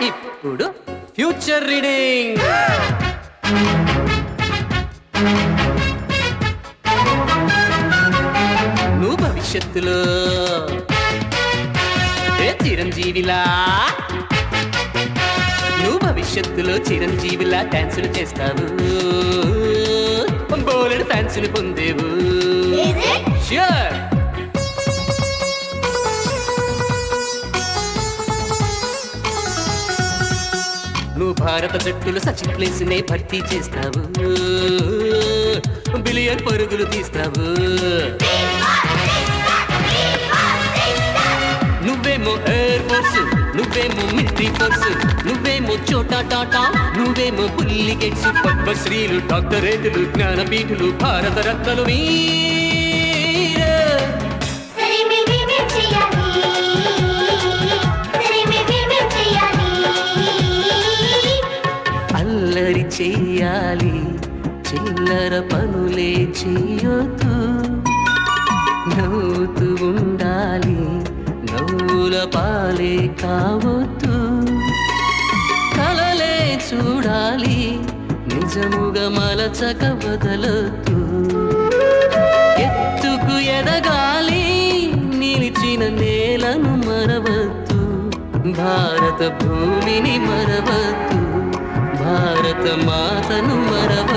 ఇప్పుడు future reading. నువ్వు భవిష్యత్తులో ఏ చిరంజీవిలా? నువ్వు భవిష్యత్తులో చిరంజీవిలా డాన్సులు చేస్తావు. బోలెడు ఫ్యాన్సులు పొందేవు. నువ్వు భారత జట్టులు సచిన్ ప్లేస్ నే భర్తీ చేస్తావు. బిలియన్ పరుగులు తీస్తావు. నువ్వేమో ఎయిర్ ఫోర్స్ నువ్వేమో మిలిటరీ ఫోర్స్ నువ్వేమో చోటా టాటా నువ్వేమో బుల్లి గెట్స్ పద్మశ్రీలు డాక్టరేట్లు జ్ఞానపీఠులు భారత రత్నలు మీ చెయ్యాలి చిల్లర పనులే చెయ్యొద్దు నవ్వుతూ ఉండాలి. నవ్వుల పాలే కావద్దు. కలలే చూడాలి. నిజముగా మలచక వదలొద్దు. ఎత్తుకు ఎదగాలి. నిలిచిన నేలను మరవద్దు. భారత భూమిని మరవద్దు. భారత మాతను మరవ